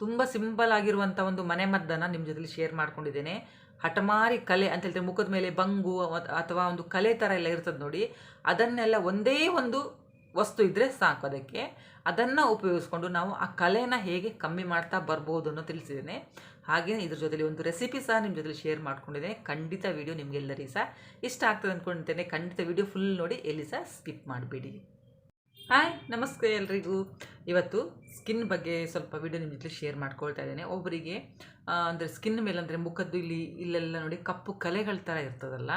ತುಂಬ ಸಿಂಪಲ್ ಆಗಿರುವಂಥ ಒಂದು ಮನೆಮದ್ದನ್ನು ನಿಮ್ಮ ಜೊತೆಲಿ ಶೇರ್ ಮಾಡ್ಕೊಂಡಿದ್ದೇನೆ. ಹಠಮಾರಿ ಕಲೆ ಅಂತ ಹೇಳ್ತಾರೆ, ಮುಖದ ಮೇಲೆ ಬಂಗು ಅಥವಾ ಒಂದು ಕಲೆ ಥರ ಎಲ್ಲ ಇರ್ತದೆ ನೋಡಿ, ಅದನ್ನೆಲ್ಲ ಒಂದೇ ಒಂದು ವಸ್ತು ಇದ್ದರೆ ಸಾಕು ಅದಕ್ಕೆ. ಅದನ್ನು ಉಪಯೋಗಿಸ್ಕೊಂಡು ನಾವು ಆ ಕಲೆನ ಹೇಗೆ ಕಮ್ಮಿ ಮಾಡ್ತಾ ಬರ್ಬೋದು ಅನ್ನೋ ತಿಳಿಸಿದ್ದೇನೆ. ಹಾಗೆಯೇ ಇದ್ರ ಜೊತೆಲಿ ಒಂದು ರೆಸಿಪಿ ಸಹ ನಿಮ್ಮ ಜೊತೆಲಿ ಶೇರ್ ಮಾಡ್ಕೊಂಡಿದ್ದೇನೆ. ಖಂಡಿತ ವಿಡಿಯೋ ನಿಮಗೆಲ್ಲರಿಗೂ ಸಹ ಇಷ್ಟ ಆಗ್ತದೆ ಅಂದ್ಕೊಂಡಿದ್ದೇನೆ ಖಂಡಿತ ವಿಡಿಯೋ ಫುಲ್ ನೋಡಿ, ಎಲ್ಲಿ ಸಹ ಸ್ಕಿಪ್ ಮಾಡಬೇಡಿ. ಹಾಯ್ ನಮಸ್ತೆ ಎಲ್ರಿಗೂ. ಇವತ್ತು ಸ್ಕಿನ್ ಬಗ್ಗೆ ಸ್ವಲ್ಪ ವಿಡಿಯೋ ನಿಮ್ಮ ಜೊತೆ ಶೇರ್ ಮಾಡ್ಕೊಳ್ತಾ ಇದ್ದೇನೆ. ಒಬ್ಬರಿಗೆ ಅಂದರೆ ಸ್ಕಿನ್ ಮೇಲೆ ಅಂದರೆ ಮುಖದ್ದು ಇಲ್ಲಿ ಇಲ್ಲೆಲ್ಲ ನೋಡಿ ಕಪ್ಪು ಕಲೆಗಳ ಥರ ಇರ್ತದಲ್ಲ.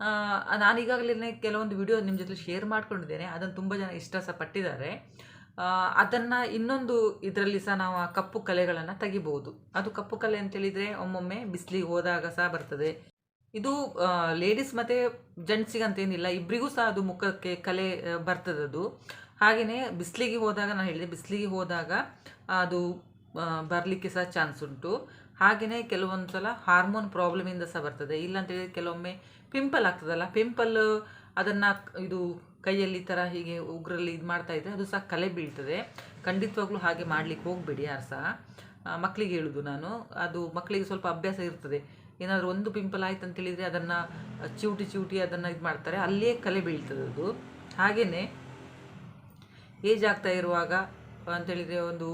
ಆ, ನಾನು ಈಗಾಗಲೇ ಕೆಲವೊಂದು ವಿಡಿಯೋ ನಿಮ್ಮ ಜೊತೆ ಶೇರ್ ಮಾಡ್ಕೊಂಡಿದ್ದೇನೆ. ಅದನ್ನು ತುಂಬ ಜನ ಇಷ್ಟ ಸಹ ಪಟ್ಟಿದ್ದಾರೆ ಅದನ್ನು ಇನ್ನೊಂದು ಇದರಲ್ಲಿ ಸಹ ನಾವು ಆ ಕಪ್ಪು ಕಲೆಗಳನ್ನು ತೆಗಿಬೋದು. ಅದು ಕಪ್ಪು ಕಲೆ ಅಂತೇಳಿದರೆ ಒಮ್ಮೊಮ್ಮೆ ಬಿಸಿಲಿಗೆ ಹೋದಾಗ ಸಹ ಬರ್ತದೆ. ಇದು ಲೇಡೀಸ್ ಮತ್ತು ಜೆಂಟ್ಸಿಗೆ ಅಂತೇನಿಲ್ಲ ಇಬ್ಬರಿಗೂ ಸಹ ಅದು ಮುಖಕ್ಕೆ ಕಲೆ ಬರ್ತದದು. ಹಾಗೆಯೇ ಬಿಸಿಲಿಗೆ ಹೋದಾಗ, ನಾನು ಹೇಳಿದೆ ಬಿಸಿಲಿಗೆ ಹೋದಾಗ ಅದು ಬರಲಿಕ್ಕೆ ಸಹ ಚಾನ್ಸ್ ಉಂಟು. ಹಾಗೆಯೇ ಕೆಲವೊಂದು ಸಲ ಹಾರ್ಮೋನ್ ಪ್ರಾಬ್ಲಮಿಂದ ಸಹ ಬರ್ತದೆ. ಇಲ್ಲ ಅಂತೇಳಿದ್ರೆ ಕೆಲವೊಮ್ಮೆ ಪಿಂಪಲ್ ಆಗ್ತದಲ್ಲ ಪಿಂಪಲ್ ಅದನ್ನು ಇದು ಕೈಯಲ್ಲಿ ಥರ ಹೀಗೆ ಉಗ್ರಲ್ಲಿ ಇದು ಮಾಡ್ತಾ ಇದ್ದರೆ ಅದು ಸಹ ಕಲೆ ಬೀಳ್ತದೆ. ಖಂಡಿತವಾಗ್ಲೂ ಹಾಗೆ ಮಾಡಲಿಕ್ಕೆ ಹೋಗಬೇಡಿ ಯಾರು ಸಹ. ಮಕ್ಕಳಿಗೆ ಹೇಳುದು ನಾನು. ಅದು ಮಕ್ಕಳಿಗೆ ಸ್ವಲ್ಪ ಅಭ್ಯಾಸ ಇರ್ತದೆ. ಏನಾದರೂ ಒಂದು ಪಿಂಪಲ್ ಆಯ್ತು ಅಂತ ಹೇಳಿದರೆ ಅದನ್ನು ಚಿವುಟಿ ಚಿವುಟಿ ಅದನ್ನು ಇದು ಮಾಡ್ತಾರೆ. ಅಲ್ಲಿಯೇ ಕಲೆ ಬೀಳ್ತದೆ ಅದು. ಹಾಗೆಯೇ ಏಜ್ ಆಗ್ತಾ ಇರುವಾಗ ಅಂತೇಳಿದರೆ ಒಂದು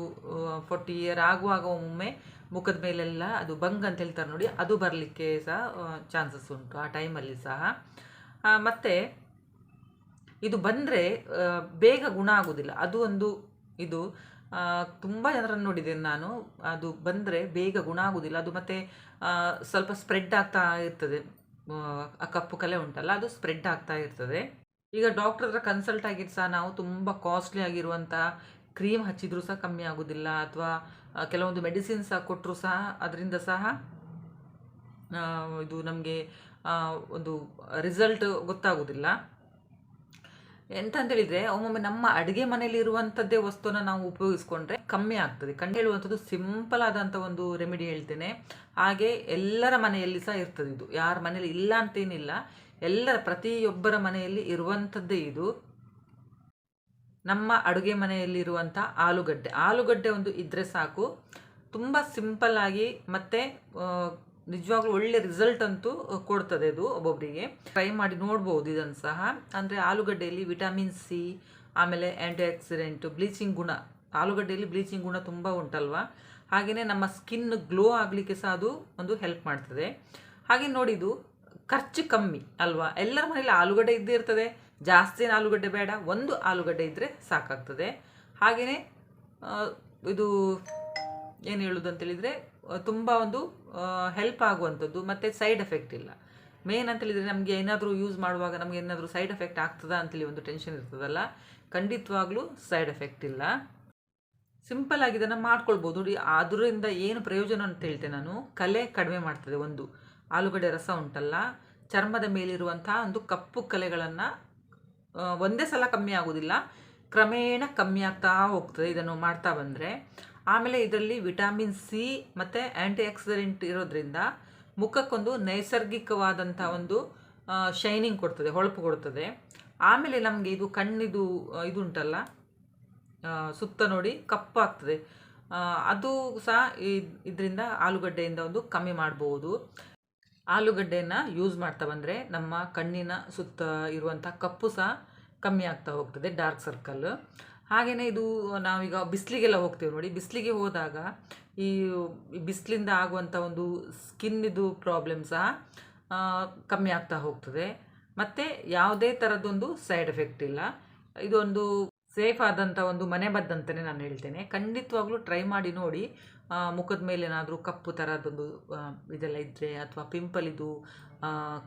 ಫೋರ್ಟಿ ಇಯರ್ ಆಗುವಾಗ ಒಮ್ಮೆ ಮುಖದ ಮೇಲೆಲ್ಲ ಅದು ಬಂಗ್ ಅಂತ ಹೇಳ್ತಾರೆ ನೋಡಿ, ಅದು ಬರಲಿಕ್ಕೆ ಸಹ ಚಾನ್ಸಸ್ ಉಂಟು. ಆ ಟೈಮಲ್ಲಿ ಸಹ. ಮತ್ತೆ ಇದು ಬಂದರೆ ಬೇಗ ಗುಣ ಆಗೋದಿಲ್ಲ. ಅದು ಒಂದು ಇದು ತುಂಬ ಜನರನ್ನು ನೋಡಿದ್ದೇನೆ ನಾನು. ಅದು ಬಂದರೆ ಬೇಗ ಗುಣ ಆಗೋದಿಲ್ಲ. ಅದು ಮತ್ತೆ ಸ್ವಲ್ಪ ಸ್ಪ್ರೆಡ್ ಆಗ್ತಾ ಇರ್ತದೆ. ಆ, ಕಪ್ಪು ಕಲೆ ಉಂಟಲ್ಲ ಅದು ಸ್ಪ್ರೆಡ್ ಆಗ್ತಾ ಇರ್ತದೆ. ಈಗ ಡಾಕ್ಟರ್ ಹತ್ರ ಕನ್ಸಲ್ಟ್ ಆಗಿದ್ದು ಸಹ ನಾವು ತುಂಬ ಕಾಸ್ಟ್ಲಿ ಆಗಿರುವಂಥ ಕ್ರೀಮ್ ಹಚ್ಚಿದ್ರು ಸಹ ಕಮ್ಮಿ ಆಗೋದಿಲ್ಲ. ಅಥವಾ ಕೆಲವೊಂದು ಮೆಡಿಸಿನ್ ಸಹ ಕೊಟ್ಟರು ಸಹ ಅದರಿಂದ ಸಹ ಇದು ನಮಗೆ ಒಂದು ರಿಸಲ್ಟ್ ಗೊತ್ತಾಗೋದಿಲ್ಲ. ಎಂತ ಅಂತ ಹೇಳಿದ್ರೆ ಒಮ್ಮೊಮ್ಮೆ ನಮ್ಮ ಅಡುಗೆ ಮನೆಯಲ್ಲಿ ಇರುವಂತದ್ದೇ ವಸ್ತುನ ನಾವು ಉಪಯೋಗಿಸ್ಕೊಂಡ್ರೆ ಕಮ್ಮಿ ಆಗ್ತದೆ. ಕಂಡು ಹೇಳುವಂಥದ್ದು ಸಿಂಪಲ್ ಆದಂಥ ಒಂದು ರೆಮಿಡಿ ಹೇಳ್ತೇನೆ. ಹಾಗೆ ಎಲ್ಲರ ಮನೆಯಲ್ಲಿ ಸಹ ಇರ್ತದೆ ಇದು. ಯಾರ ಮನೆಯಲ್ಲಿ ಇಲ್ಲ ಅಂತೇನಿಲ್ಲ. ಎಲ್ಲರ ಪ್ರತಿಯೊಬ್ಬರ ಮನೆಯಲ್ಲಿ ಇರುವಂಥದ್ದೇ ಇದು. ನಮ್ಮ ಅಡುಗೆ ಮನೆಯಲ್ಲಿರುವಂಥ ಆಲೂಗಡ್ಡೆ. ಆಲೂಗಡ್ಡೆ ಒಂದು ಇದ್ದರೆ ಸಾಕು. ತುಂಬ ಸಿಂಪಲ್ ಆಗಿ ಮತ್ತು ನಿಜವಾಗ್ಲೂ ಒಳ್ಳೆ ರಿಸಲ್ಟ್ ಅಂತೂ ಕೊಡ್ತದೆ ಅದು ಒಬ್ಬೊಬ್ಬರಿಗೆ ಟ್ರೈ ಮಾಡಿ ನೋಡ್ಬೋದು ಇದನ್ನು ಸಹ. ಅಂದರೆ ಆಲೂಗಡ್ಡೆಯಲ್ಲಿ ವಿಟಮಿನ್ ಸಿ ಆಮೇಲೆ ಆ್ಯಂಟಿ ಆಕ್ಸಿಡೆಂಟು ಬ್ಲೀಚಿಂಗ್ ಗುಣ. ಆಲೂಗಡ್ಡೆಯಲ್ಲಿ ಬ್ಲೀಚಿಂಗ್ ಗುಣ ತುಂಬ ಉಂಟಲ್ವಾ? ಹಾಗೆಯೇ ನಮ್ಮ ಸ್ಕಿನ್ ಗ್ಲೋ ಆಗಲಿಕ್ಕೆ ಸಹ ಅದು ಒಂದು ಹೆಲ್ಪ್ ಮಾಡ್ತದೆ. ಹಾಗೆ ನೋಡಿದು ಖರ್ಚು ಕಮ್ಮಿ ಅಲ್ವಾ? ಎಲ್ಲರ ಮನೇಲಿ ಆಲೂಗಡ್ಡೆ ಇದ್ದೇ ಇರ್ತದೆ. ಜಾಸ್ತಿ ಆಲೂಗಡ್ಡೆ ಬೇಡ. ಒಂದು ಆಲೂಗಡ್ಡೆ ಇದ್ದರೆ ಸಾಕಾಗ್ತದೆ. ಹಾಗೆಯೇ ಇದು ಏನು ಹೇಳೋದು ಅಂತೇಳಿದರೆ ತುಂಬ ಒಂದು ಹೆಲ್ಪ್ ಆಗುವಂಥದ್ದು, ಮತ್ತು ಸೈಡ್ ಎಫೆಕ್ಟ್ ಇಲ್ಲ. ಮೇನ್ ಅಂತೇಳಿದರೆ ನಮಗೆ ಏನಾದರೂ ಯೂಸ್ ಮಾಡುವಾಗ ನಮಗೆ ಏನಾದರೂ ಸೈಡ್ ಎಫೆಕ್ಟ್ ಆಗ್ತದಾ ಅಂತೇಳಿ ಒಂದು ಟೆನ್ಷನ್ ಇರ್ತದಲ್ಲ, ಖಂಡಿತವಾಗ್ಲೂ ಸೈಡ್ ಎಫೆಕ್ಟ್ ಇಲ್ಲ. ಸಿಂಪಲ್ ಆಗಿ ಇದನ್ನು ಮಾಡ್ಕೊಳ್ಬೋದು. ನೋಡಿ ಅದರಿಂದ ಏನು ಪ್ರಯೋಜನ ಅಂತ ಹೇಳ್ತೆ ನಾನು, ಕಲೆ ಕಡಿಮೆ ಮಾಡ್ತದೆ ಒಂದು. ಆಲೂಗಡ್ಡೆ ರಸ ಉಂಟಲ್ಲ, ಚರ್ಮದ ಮೇಲಿರುವಂತಹ ಒಂದು ಕಪ್ಪು ಕಲೆಗಳನ್ನು ಒಂದೇ ಸಲ ಕಮ್ಮಿ ಆಗೋದಿಲ್ಲ, ಕ್ರಮೇಣ ಕಮ್ಮಿ ಆಗ್ತಾ ಹೋಗ್ತದೆ ಇದನ್ನು ಮಾಡ್ತಾ ಬಂದರೆ. ಆಮೇಲೆ ಇದರಲ್ಲಿ ವಿಟಮಿನ್ ಸಿ ಮತ್ತು ಆ್ಯಂಟಿ ಆಕ್ಸಿಡೆಂಟ್ ಇರೋದ್ರಿಂದ ಮುಖಕ್ಕೊಂದು ನೈಸರ್ಗಿಕವಾದಂಥ ಒಂದು ಶೈನಿಂಗ್ ಕೊಡ್ತದೆ, ಹೊಳಪು ಕೊಡ್ತದೆ. ಆಮೇಲೆ ನಮಗೆ ಇದು ಕಣ್ಣಿದು ಇದು ಇದುಂಟಲ್ಲ ಸುತ್ತ ನೋಡಿ ಕಪ್ಪಾಗ್ತದೆ ಅದು ಸಹ ಇದರಿಂದ ಆಲೂಗಡ್ಡೆಯಿಂದ ಒಂದು ಕಮ್ಮಿ ಮಾಡಬಹುದು ಆಲೂಗಡ್ಡೆಯನ್ನು ಯೂಸ್ ಮಾಡ್ತಾ ಬಂದರೆ ನಮ್ಮ ಕಣ್ಣಿನ ಸುತ್ತ ಇರುವಂಥ ಕಪ್ಪು ಸಹ ಕಮ್ಮಿ ಆಗ್ತಾ ಹೋಗ್ತದೆ, ಡಾರ್ಕ್ ಸರ್ಕಲ್. ಹಾಗೆಯೇ ಇದು ನಾವೀಗ ಬಿಸಿಲಿಗೆಲ್ಲ ಹೋಗ್ತೇವೆ ನೋಡಿ. ಬಿಸಿಲಿಗೆ ಹೋದಾಗ ಈ ಬಿಸಿಲಿಂದ ಆಗುವಂಥ ಒಂದು ಸ್ಕಿನ್ನಿದು ಪ್ರಾಬ್ಲಮ್ ಸಹ ಕಮ್ಮಿ ಆಗ್ತಾ ಹೋಗ್ತದೆ. ಮತ್ತು ಯಾವುದೇ ಥರದ್ದೊಂದು ಸೈಡ್ ಎಫೆಕ್ಟ್ ಇಲ್ಲ. ಇದೊಂದು ಸೇಫ್ ಆದಂಥ ಒಂದು ಮನೆಮದ್ದಂತಲೇ ನಾನು ಹೇಳ್ತೇನೆ. ಖಂಡಿತವಾಗ್ಲೂ ಟ್ರೈ ಮಾಡಿ ನೋಡಿ. ಮುಖದ ಮೇಲೆ ಏನಾದರೂ ಕಪ್ಪು ಥರದೊಂದು ಇದೆಲ್ಲ ಇದ್ದರೆ ಅಥವಾ ಪಿಂಪಲ್ ಇದು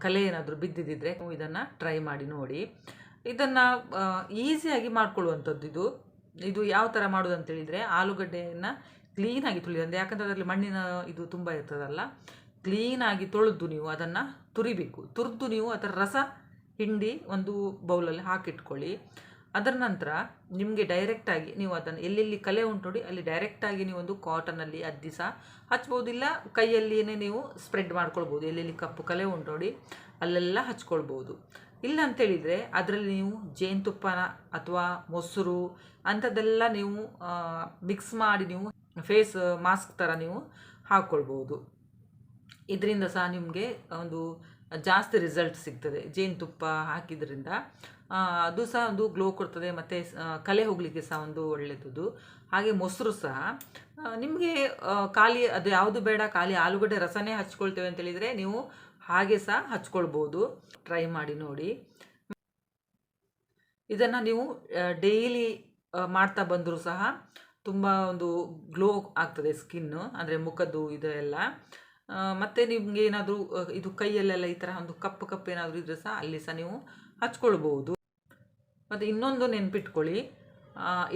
ಕಲೆ ಏನಾದರೂ ಬಿದ್ದಿದ್ದರೆ ಇದನ್ನು ಟ್ರೈ ಮಾಡಿ ನೋಡಿ. ಇದನ್ನು ಈಸಿಯಾಗಿ ಮಾಡ್ಕೊಳ್ಳುವಂಥದ್ದು ಇದು. ಇದು ಯಾವ ಥರ ಮಾಡೋದು ಅಂತೇಳಿದರೆ ಆಲೂಗಡ್ಡೆಯನ್ನು ಕ್ಲೀನಾಗಿ ತುಳಿದು ಅಂದರೆ ಯಾಕಂದರೆ ಅದರಲ್ಲಿ ಮಣ್ಣಿನ ಇದು ತುಂಬ ಇರ್ತದಲ್ಲ ಕ್ಲೀನಾಗಿ ತೊಳೆದು ನೀವು ಅದನ್ನು ತುರಿಬೇಕು. ತುರಿದು ನೀವು ಅದರ ರಸ ಹಿಂಡಿ ಒಂದು ಬೌಲಲ್ಲಿ ಹಾಕಿಟ್ಕೊಳ್ಳಿ. ಅದರ ನಂತರ ನಿಮಗೆ ಡೈರೆಕ್ಟಾಗಿ ನೀವು ಅದನ್ನು ಎಲ್ಲೆಲ್ಲಿ ಕಲೆ ಉಂಟು ನೋಡಿ, ಅಲ್ಲಿ ಡೈರೆಕ್ಟಾಗಿ ನೀವು ಒಂದು ಕಾಟನಲ್ಲಿ ಅದ್ದಿ ಸಹ ಹಚ್ಬೋದಿಲ್ಲ ಕೈಯಲ್ಲಿಯೇ ನೀವು ಸ್ಪ್ರೆಡ್ ಮಾಡ್ಕೊಳ್ಬೋದು. ಎಲ್ಲೆಲ್ಲಿ ಕಪ್ಪು ಕಲೆ ಉಂಟು ನೋಡಿ, ಅಲ್ಲೆಲ್ಲ ಹಚ್ಕೊಳ್ಬೋದು. ಇಲ್ಲ ಅಂತೇಳಿದರೆ ಅದರಲ್ಲಿ ನೀವು ಜೇನುತುಪ್ಪನ ಅಥವಾ ಮೊಸರು ಅಂಥದ್ದೆಲ್ಲ ನೀವು ಮಿಕ್ಸ್ ಮಾಡಿ ನೀವು ಫೇಸ್ ಮಾಸ್ಕ್ ಥರ ನೀವು ಹಾಕ್ಕೊಳ್ಬೋದು. ಇದರಿಂದ ಸಹ ನಿಮಗೆ ಒಂದು ಜಾಸ್ತಿ ರಿಸಲ್ಟ್ ಸಿಗ್ತದೆ. ಜೇನುತುಪ್ಪ ಹಾಕಿದ್ರಿಂದ ಅದು ಸಹ ಒಂದು ಗ್ಲೋ ಕೊಡ್ತದೆ ಮತ್ತು ಕಲೆ ಹೋಗಲಿಕ್ಕೆ ಸಹ ಒಂದು ಒಳ್ಳೆಯದು ಹಾಗೆ ಮೊಸರು ಸಹ ನಿಮಗೆ ಖಾಲಿ ಅದು ಯಾವುದು ಬೇಡ, ಖಾಲಿ ಆಲೂಗಡ್ಡೆ ರಸನೇ ಹಚ್ಕೊಳ್ತೇವೆ ಅಂತ ಹೇಳಿದರೆ ನೀವು ಹಾಗೆ ಸಹ ಹಚ್ಕೊಳ್ಬೋದು. ಟ್ರೈ ಮಾಡಿ ನೋಡಿ. ಇದನ್ನು ನೀವು ಡೈಲಿ ಮಾಡ್ತಾ ಬಂದರೂ ಸಹ ತುಂಬ ಒಂದು ಗ್ಲೋ ಆಗ್ತದೆ ಸ್ಕಿನ್ನು ಅಂದರೆ ಮುಖದ್ದು ಇದೆಲ್ಲ. ಮತ್ತು ನಿಮಗೆ ಏನಾದರೂ ಇದು ಕೈಯಲ್ಲೆಲ್ಲ ಈ ಥರ ಒಂದು ಕಪ್ಪು ಕಪ್ಪು ಏನಾದರೂ ಇದ್ರೆ ಸಹ ಅಲ್ಲಿ ಸಹ ನೀವು ಹಚ್ಕೊಳ್ಬೋದು. ಮತ್ತು ಇನ್ನೊಂದು ನೆನ್ಪಿಟ್ಕೊಳ್ಳಿ.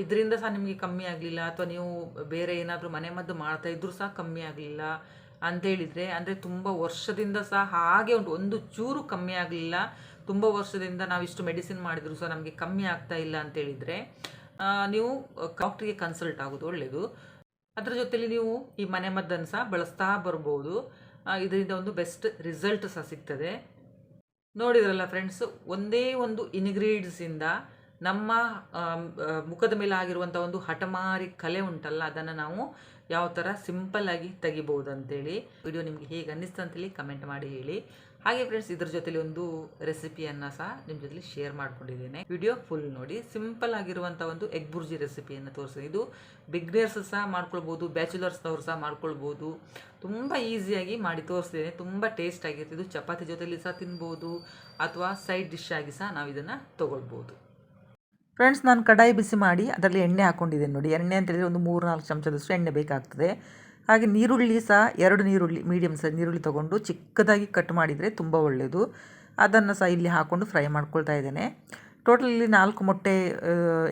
ಇದರಿಂದ ಸಹ ನಿಮಗೆ ಕಮ್ಮಿ ಆಗಲಿಲ್ಲ, ಅಥವಾ ನೀವು ಬೇರೆ ಏನಾದರೂ ಮನೆಮದ್ದು ಮಾಡ್ತಾ ಇದ್ರೂ ಸಹ ಕಮ್ಮಿ ಆಗಲಿಲ್ಲ ಅಂತೇಳಿದರೆ, ಅಂದರೆ ತುಂಬ ವರ್ಷದಿಂದ ಸಹ ಹಾಗೆ ಉಂಟು. ಒಂದು ಚೂರು ಕಮ್ಮಿ ಆಗಲಿಲ್ಲ. ತುಂಬ ವರ್ಷದಿಂದ ನಾವು ಇಷ್ಟು ಮೆಡಿಸಿನ್ ಮಾಡಿದರೂ ಸಹ ನಮಗೆ ಕಮ್ಮಿ ಆಗ್ತಾ ಇಲ್ಲ ಅಂತೇಳಿದರೆ ನೀವು ಡಾಕ್ಟ್ರಿಗೆ ಕನ್ಸಲ್ಟ್ ಆಗೋದು ಒಳ್ಳೆಯದು ಅದರ ಜೊತೆಲಿ ನೀವು ಈ ಮನೆಮದ್ದನ್ನು ಸಹ ಬಳಸ್ತಾ ಬರ್ಬೋದು. ಇದರಿಂದ ಒಂದು ಬೆಸ್ಟ್ ರಿಸಲ್ಟ್ ಸಹ ಸಿಗ್ತದೆ. ನೋಡಿದ್ರಲ್ಲ ಫ್ರೆಂಡ್ಸ್ ಒಂದೇ ಒಂದು ಇನ್ಗ್ರೀಡ್ಸಿಂದ ನಮ್ಮ ಮುಖದ ಮೇಲೆ ಆಗಿರುವಂಥ ಒಂದು ಹಠಮಾರಿ ಕಲೆ ಉಂಟಲ್ಲ, ಅದನ್ನು ನಾವು ಯಾವ ಥರ ಸಿಂಪಲ್ಲಾಗಿ ತೆಗಿಬೋದು ಅಂತೇಳಿ ವಿಡಿಯೋ ನಿಮಗೆ ಹೇಗೆ ಅನ್ನಿಸ್ತು ಅಂತೇಳಿ ಕಮೆಂಟ್ ಮಾಡಿ ಹೇಳಿ. ಹಾಗೆ ಫ್ರೆಂಡ್ಸ್ ಇದ್ರ ಜೊತೆಲಿ ಒಂದು ರೆಸಿಪಿಯನ್ನು ಸಹ ನಿಮ್ಮ ಜೊತೆಲಿ ಶೇರ್ ಮಾಡ್ಕೊಂಡಿದ್ದೇನೆ. ವಿಡಿಯೋ ಫುಲ್ ನೋಡಿ ಸಿಂಪಲ್ ಆಗಿರುವಂಥ ಒಂದು ಎಗ್ ಬುರ್ಜಿ ರೆಸಿಪಿಯನ್ನು ತೋರಿಸಿದೆ. ಇದು ಬಿಗ್ನರ್ಸ್ ಸಹ ಮಾಡ್ಕೊಳ್ಬೋದು ಬ್ಯಾಚುಲರ್ಸ್ನವ್ರು ಸಹ ಮಾಡ್ಕೊಳ್ಬೋದು. ತುಂಬ ಈಸಿಯಾಗಿ ಮಾಡಿ ತೋರಿಸಿದ್ದೇನೆ. ತುಂಬ ಟೇಸ್ಟ್ ಆಗಿರುತ್ತೆ. ಇದು ಚಪಾತಿ ಜೊತೆಲಿ ಸಹ ತಿನ್ಬೋದು, ಅಥವಾ ಸೈಡ್ ಡಿಶ್ ಆಗಿ ಸಹ ನಾವು ಇದನ್ನು ತೊಗೊಳ್ಬೋದು. ಫ್ರೆಂಡ್ಸ್ ನಾನು ಕಡಾಯಿ ಬಿಸಿ ಮಾಡಿ ಅದರಲ್ಲಿ ಎಣ್ಣೆ ಹಾಕ್ಕೊಂಡಿದ್ದೀನಿ ನೋಡಿ. ಎಣ್ಣೆ ಅಂತ ಹೇಳಿದರೆ ಒಂದು ಮೂರು ನಾಲ್ಕು ಚಮಚದಷ್ಟು ಎಣ್ಣೆ ಬೇಕಾಗ್ತದೆ. ಹಾಗೆ ನೀರುಳ್ಳಿ ಸಹ ಎರಡು ನೀರುಳ್ಳಿ ಮೀಡಿಯಮ್ ಸೈಜ್ ನೀರುಳ್ಳಿ ತೊಗೊಂಡು ಚಿಕ್ಕದಾಗಿ ಕಟ್ ಮಾಡಿದರೆ ತುಂಬ ಒಳ್ಳೆಯದು ಅದನ್ನು ಸಹ ಇಲ್ಲಿ ಹಾಕ್ಕೊಂಡು ಫ್ರೈ ಮಾಡ್ಕೊಳ್ತಾ ಇದ್ದೇನೆ. ಟೋಟಲ್ ಇಲ್ಲಿ ನಾಲ್ಕು ಮೊಟ್ಟೆ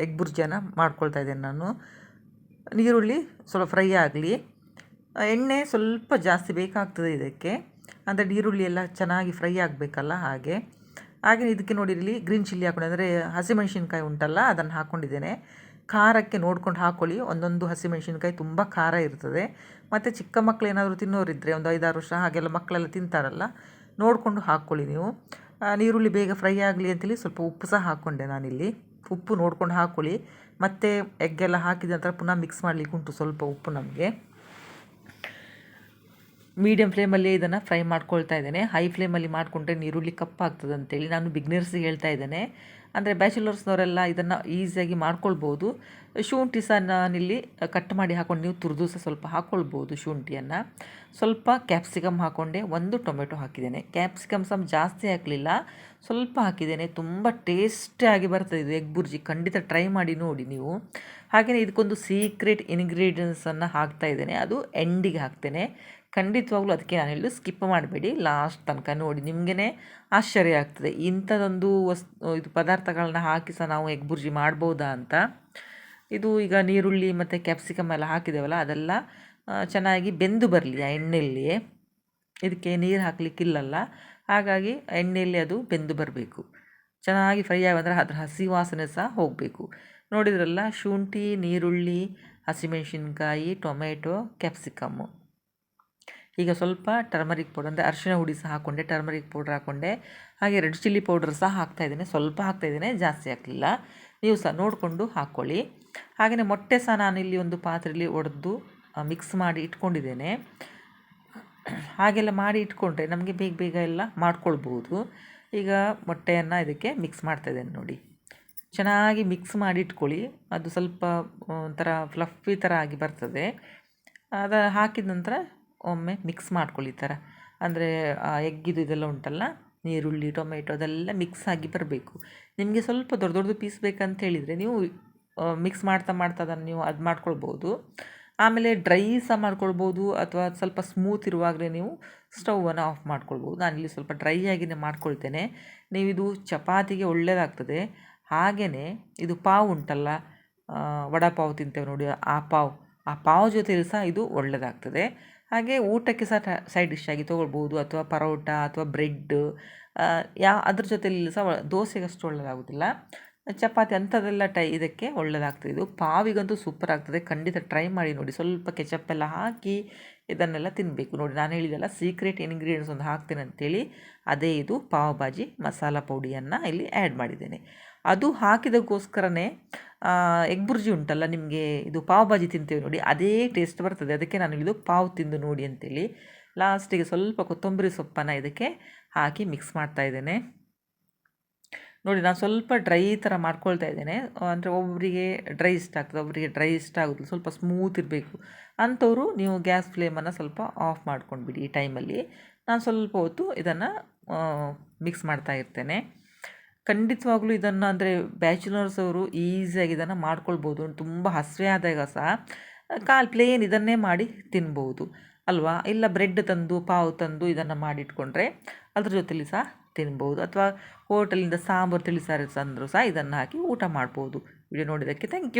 ಎಗ್ ಬುರ್ಜಿಯನ್ನು ಮಾಡ್ಕೊಳ್ತಾ ಇದ್ದೇನೆ ನಾನು. ನೀರುಳ್ಳಿ ಸ್ವಲ್ಪ ಫ್ರೈ ಆಗಲಿ. ಎಣ್ಣೆ ಸ್ವಲ್ಪ ಜಾಸ್ತಿ ಬೇಕಾಗ್ತದೆ ಇದಕ್ಕೆ. ಅಂದರೆ ನೀರುಳ್ಳಿ ಎಲ್ಲ ಚೆನ್ನಾಗಿ ಫ್ರೈ ಆಗಬೇಕಲ್ಲ ಹಾಗೆ. ಹಾಗೆ ಇದಕ್ಕೆ ನೋಡಿರಲಿ ಗ್ರೀನ್ ಚಿಲ್ಲಿ ಹಾಕೊಂಡು. ಅಂದರೆ ಹಸಿಮೆಣಸಿನ್ಕಾಯಿ ಉಂಟಲ್ಲ, ಅದನ್ನು ಹಾಕ್ಕೊಂಡಿದ್ದೇನೆ ಖಾರಕ್ಕೆ ನೋಡ್ಕೊಂಡು ಹಾಕ್ಕೊಳ್ಳಿ ಒಂದೊಂದು ಹಸಿಮೆಣಸಿನ್ಕಾಯಿ ತುಂಬ ಖಾರ ಇರ್ತದೆ. ಮತ್ತು ಚಿಕ್ಕ ಮಕ್ಕಳು ಏನಾದರೂ ತಿನ್ನೋರಿದ್ದರೆ ಒಂದು ಐದಾರು ವರ್ಷ ಹಾಗೆಲ್ಲ ಮಕ್ಕಳೆಲ್ಲ ತಿಂತಾರಲ್ಲ, ನೋಡಿಕೊಂಡು ಹಾಕ್ಕೊಳ್ಳಿ ನೀವು. ನೀರುಳ್ಳಿ ಬೇಗ ಫ್ರೈ ಆಗಲಿ ಅಂತೇಳಿ ಸ್ವಲ್ಪ ಉಪ್ಪು ಸಹ ಹಾಕ್ಕೊಂಡೆ ನಾನಿಲ್ಲಿ. ಉಪ್ಪು ನೋಡ್ಕೊಂಡು ಹಾಕ್ಕೊಳ್ಳಿ ಮತ್ತು ಎಗ್ಗೆಲ್ಲ ಹಾಕಿದ ನಂತರ ಪುನಃ ಮಿಕ್ಸ್ ಮಾಡಲಿಕ್ಕೆ ಉಂಟು ಸ್ವಲ್ಪ ಉಪ್ಪು ನಮಗೆ. ಮೀಡಿಯಮ್ ಫ್ಲೇಮಲ್ಲೇ ಇದನ್ನು ಫ್ರೈ ಮಾಡ್ಕೊಳ್ತಾ ಇದ್ದೇನೆ. ಹೈ ಫ್ಲೇಮಲ್ಲಿ ಮಾಡಿಕೊಂಡ್ರೆ ನೀರುಳ್ಳಿ ಕಪ್ಪಾಗ್ತದೆ ಅಂತೇಳಿ ನಾನು ಬಿಗ್ನರ್ಸಿಗೆ ಹೇಳ್ತಾ ಇದ್ದೇನೆ. ಅಂದರೆ ಬ್ಯಾಚುಲರ್ಸ್ನವರೆಲ್ಲ ಇದನ್ನು ಈಸಿಯಾಗಿ ಮಾಡ್ಕೊಳ್ಬೋದು. ಶುಂಠಿ ಸಹ ನಾನಿಲ್ಲಿ ಕಟ್ ಮಾಡಿ ಹಾಕೊಂಡು ನೀವು ತುರಿದು ಸಹ ಸ್ವಲ್ಪ ಹಾಕ್ಕೊಳ್ಬೋದು ಶುಂಠಿಯನ್ನು. ಸ್ವಲ್ಪ ಕ್ಯಾಪ್ಸಿಕಮ್ ಹಾಕ್ಕೊಂಡೆ ಒಂದು ಟೊಮೆಟೊ ಹಾಕಿದ್ದೇನೆ. ಕ್ಯಾಪ್ಸಿಕಮ್ ಸಹ ಜಾಸ್ತಿ ಹಾಕಲಿಲ್ಲ. ಸ್ವಲ್ಪ ಹಾಕಿದ್ದೇನೆ. ತುಂಬ ಟೇಸ್ಟಿಯಾಗಿ ಬರ್ತದೆ ಇದು ಎಗ್ ಬುರ್ಜಿ ಖಂಡಿತ ಟ್ರೈ ಮಾಡಿ ನೋಡಿ ನೀವು. ಹಾಗೆಯೇ ಇದಕ್ಕೊಂದು ಸೀಕ್ರೆಟ್ ಇಂಗ್ರೀಡಿಯೆಂಟ್ಸನ್ನು ಹಾಕ್ತಾ ಇದ್ದೇನೆ. ಅದು ಎಂಡಿಗೆ ಹಾಕ್ತೇನೆ. ಖಂಡಿತವಾಗ್ಲೂ ಅದಕ್ಕೆ ನಾನು ಹೇಳೋದು ಸ್ಕಿಪ್ ಮಾಡಬೇಡಿ. ಲಾಸ್ಟ್ ತನಕ ನೋಡಿ ನಿಮಗೇ ಆಶ್ಚರ್ಯ ಆಗ್ತದೆ. ಇಂಥದ್ದೊಂದು ವಸ್, ಇದು ಪದಾರ್ಥಗಳನ್ನ ಹಾಕಿ ಸಹ ನಾವು ಎಗ್ ಬುರ್ಜಿ ಮಾಡ್ಬೋದಾ ಅಂತ. ಇದು ಈಗ ನೀರುಳ್ಳಿ ಮತ್ತು ಕ್ಯಾಪ್ಸಿಕಮ್ ಎಲ್ಲ ಹಾಕಿದ್ದೇವಲ್ಲ, ಅದೆಲ್ಲ ಚೆನ್ನಾಗಿ ಬೆಂದು ಬರಲಿ ಆ ಎಣ್ಣೆಯಲ್ಲಿ ಇದಕ್ಕೆ ನೀರು ಹಾಕಲಿಕ್ಕಿಲ್ಲಲ್ಲ. ಹಾಗಾಗಿ ಎಣ್ಣೆಯಲ್ಲಿ ಅದು ಬೆಂದು ಬರಬೇಕು. ಚೆನ್ನಾಗಿ ಫ್ರೈ ಆಗಿ ಅದರ ಹಸಿ ವಾಸನೆ ಸಹ ಹೋಗಬೇಕು. ನೋಡಿದ್ರಲ್ಲ, ಶುಂಠಿ, ನೀರುಳ್ಳಿ, ಹಸಿಮೆಣಸಿನ್ಕಾಯಿ ಟೊಮೆಟೊ ಕ್ಯಾಪ್ಸಿಕಮ್ಮು. ಈಗ ಸ್ವಲ್ಪ ಟರ್ಮರಿಕ್ ಪೌಡರ್, ಅಂದರೆ ಅರಿಶಿಣ ಹುಡಿ ಸಹ ಹಾಕ್ಕೊಂಡೆ ಟರ್ಮರಿಕ್ ಪೌಡ್ರ್ ಹಾಕ್ಕೊಂಡೆ ಹಾಗೆ ರೆಡ್ ಚಿಲ್ಲಿ ಪೌಡರ್ ಸಹ ಹಾಕ್ತಾ ಇದ್ದೇನೆ. ಸ್ವಲ್ಪ ಹಾಕ್ತಾ ಇದ್ದೇನೆ, ಜಾಸ್ತಿ ಹಾಕಲಿಲ್ಲ. ನೀವು ಸಹ ನೋಡಿಕೊಂಡು ಹಾಕ್ಕೊಳ್ಳಿ ಹಾಗೆಯೇ ಮೊಟ್ಟೆ ಸಹ ನಾನಿಲ್ಲಿ ಒಂದು ಪಾತ್ರೆಯಲ್ಲಿ ಒಡೆದು ಮಿಕ್ಸ್ ಮಾಡಿ ಇಟ್ಕೊಂಡಿದ್ದೇನೆ. ಹಾಗೆಲ್ಲ ಮಾಡಿ ಇಟ್ಕೊಂಡ್ರೆ ನಮಗೆ ಬೇಗ ಬೇಗ ಎಲ್ಲ ಮಾಡ್ಕೊಳ್ಬೋದು. ಈಗ ಮೊಟ್ಟೆಯನ್ನು ಇದಕ್ಕೆ ಮಿಕ್ಸ್ ಮಾಡ್ತಾ ಇದ್ದೇನೆ ನೋಡಿ. ಚೆನ್ನಾಗಿ ಮಿಕ್ಸ್ ಮಾಡಿ ಇಟ್ಕೊಳ್ಳಿ ಅದು ಸ್ವಲ್ಪ ಒಂಥರ ಫ್ಲಫಿ ಥರ ಆಗಿ ಬರ್ತದೆ. ಅದು ಹಾಕಿದ ನಂತರ ಒಮ್ಮೆ ಮಿಕ್ಸ್ ಮಾಡ್ಕೊಳ್ಳಿ ಈ ಥರ ಅಂದರೆ, ಆ, ಎಗ್ಗಿದು ಇದೆಲ್ಲ ಉಂಟಲ್ಲ ನೀರುಳ್ಳಿ ಟೊಮೆಟೊ ಅದೆಲ್ಲ ಮಿಕ್ಸ್ ಆಗಿ ಬರಬೇಕು. ನಿಮಗೆ ಸ್ವಲ್ಪ ದೊಡ್ಡ ದೊಡ್ಡದು ಪೀಸ್ ಬೇಕಂತ ಹೇಳಿದರೆ ನೀವು ಮಿಕ್ಸ್ ಮಾಡ್ತಾ ಮಾಡ್ತಾ ಅದನ್ನು ನೀವು ಅದು ಮಾಡ್ಕೊಳ್ಬೋದು. ಆಮೇಲೆ ಡ್ರೈ ಸಹ ಮಾಡ್ಕೊಳ್ಬೋದು ಅಥವಾ ಸ್ವಲ್ಪ ಸ್ಮೂತ್ ಇರುವಾಗಲೇ ನೀವು ಸ್ಟೌವನ್ನು ಆಫ್ ಮಾಡ್ಕೊಳ್ಬೋದು. ನಾನಿಲ್ಲಿ ಸ್ವಲ್ಪ ಡ್ರೈ ಆಗಿನೇ ಮಾಡ್ಕೊಳ್ತೇನೆ. ನೀವು ಇದು ಚಪಾತಿಗೆ ಒಳ್ಳೆಯದಾಗ್ತದೆ ಹಾಗೆಯೇ ಇದು ಪಾವ್ ಉಂಟಲ್ಲ ವಡ ವಡಾಪಾವ್ ತಿಂತೇವೆ ನೋಡಿ, ಆ ಪಾವ್ ಆ ಪಾವ್ ಜೊತೆಯಲ್ಲಿ ಸಹ ಇದು ಒಳ್ಳೆಯದಾಗ್ತದೆ ಹಾಗೆ ಊಟಕ್ಕೆ ಸಹ ಸೈಡ್ ಡಿಶ್ ಆಗಿ ತೊಗೊಳ್ಬೋದು, ಅಥವಾ ಪರೋಟ, ಅಥವಾ ಬ್ರೆಡ್ ಯಾ, ಅದ್ರ ಜೊತೆಯಲ್ಲಿ ಸಹ ದೋಸೆಗೆ ಅಷ್ಟು ಒಳ್ಳೆಯದಾಗೋದಿಲ್ಲ ಚಪಾತಿ ಅಂಥದ್ದೆಲ್ಲ ಟೈ, ಇದಕ್ಕೆ ಒಳ್ಳೆಯದಾಗ್ತದೆ ಇದು ಪಾವಿಗಂತೂ ಸೂಪರ್ ಆಗ್ತದೆ. ಖಂಡಿತ ಟ್ರೈ ಮಾಡಿ ನೋಡಿ. ಸ್ವಲ್ಪ ಕೆಚಪ್ ಎಲ್ಲ ಹಾಕಿ ಇದನ್ನೆಲ್ಲ ತಿನ್ನಬೇಕು ನೋಡಿ, ನಾನು ಹೇಳಿದೆಲ್ಲ ಸೀಕ್ರೆಟ್ ಇಂಗ್ರೀಡಿಯೆಂಟ್ಸ್ ಒಂದು ಹಾಕ್ತೇನೆ ಅಂತೇಳಿ, ಅದೇ ಇದು ಪಾವ್ ಭಾಜಿ ಮಸಾಲ ಪೌಡಿಯನ್ನು ಇಲ್ಲಿ ಆ್ಯಡ್ ಮಾಡಿದ್ದೇನೆ. ಅದು ಹಾಕಿದಕ್ಕೋಸ್ಕರನೇ ಎಗ್ ಬುರ್ಜಿ ಉಂಟಲ್ಲ ನಿಮಗೆ, ಇದು ಪಾವ್ ಭಾಜಿ ತಿಂತೇವೆ ನೋಡಿ, ಅದೇ ಟೇಸ್ಟ್ ಬರ್ತದೆ. ಅದಕ್ಕೆ ನಾನು ಇದು ಪಾವ್ ತಿಂದು ನೋಡಿ ಅಂತೇಳಿ. ಲಾಸ್ಟಿಗೆ ಸ್ವಲ್ಪ ಕೊತ್ತಂಬರಿ ಸೊಪ್ಪನ್ನು ಇದಕ್ಕೆ ಹಾಕಿ ಮಿಕ್ಸ್ ಮಾಡ್ತಾ ಇದ್ದೇನೆ. ನೋಡಿ, ನಾನು ಸ್ವಲ್ಪ ಡ್ರೈ ಥರ ಮಾಡ್ಕೊಳ್ತಾ ಇದ್ದೇನೆ. ಅಂದರೆ ಒಬ್ಬರಿಗೆ ಡ್ರೈ ಇಷ್ಟ ಆಗ್ತದೆ ಒಬ್ಬರಿಗೆ ಡ್ರೈ ಇಷ್ಟ ಆಗೋದಿಲ್ಲ, ಸ್ವಲ್ಪ ಸ್ಮೂತ್ ಇರಬೇಕು. ಅಂಥವರು ನೀವು ಗ್ಯಾಸ್ ಫ್ಲೇಮನ್ನು ಸ್ವಲ್ಪ ಆಫ್ ಮಾಡ್ಕೊಂಡ್ಬಿಡಿ ಈ ಟೈಮಲ್ಲಿ ನಾನು ಸ್ವಲ್ಪ ಹೊತ್ತು ಇದನ್ನು ಮಿಕ್ಸ್ ಮಾಡ್ತಾ ಇರ್ತೇನೆ. ಖಂಡಿತವಾಗ್ಲೂ ಇದನ್ನು ಅಂದರೆ ಬ್ಯಾಚುಲರ್ಸ್ ಅವರು ಈಸಿಯಾಗಿ ಇದನ್ನು ಮಾಡ್ಕೊಳ್ಬೋದು. ತುಂಬ ಹಸಿವೆ ಆದಾಗ ಸಹ ಕಾಲು ಪ್ಲೇನ್ ಇದನ್ನೇ ಮಾಡಿ ತಿನ್ಬೋದು. ಅಲ್ವಾ? ಇಲ್ಲ ಬ್ರೆಡ್ ತಂದು, ಪಾವು ತಂದು ಇದನ್ನು ಮಾಡಿಟ್ಕೊಂಡ್ರೆ ಅದ್ರ ಜೊತೆಲಿ ಸಹ ತಿನ್ಬೋದು. ಅಥವಾ ಹೋಟೆಲಿಂದ ಸಾಂಬಾರು ತಿಳಿಸಾರು ತಂದರೂ ಸಹ ಇದನ್ನು ಹಾಕಿ ಊಟ ಮಾಡ್ಬೋದು. ವಿಡಿಯೋ ನೋಡಿದ್ದಕ್ಕೆ ಥ್ಯಾಂಕ್ ಯು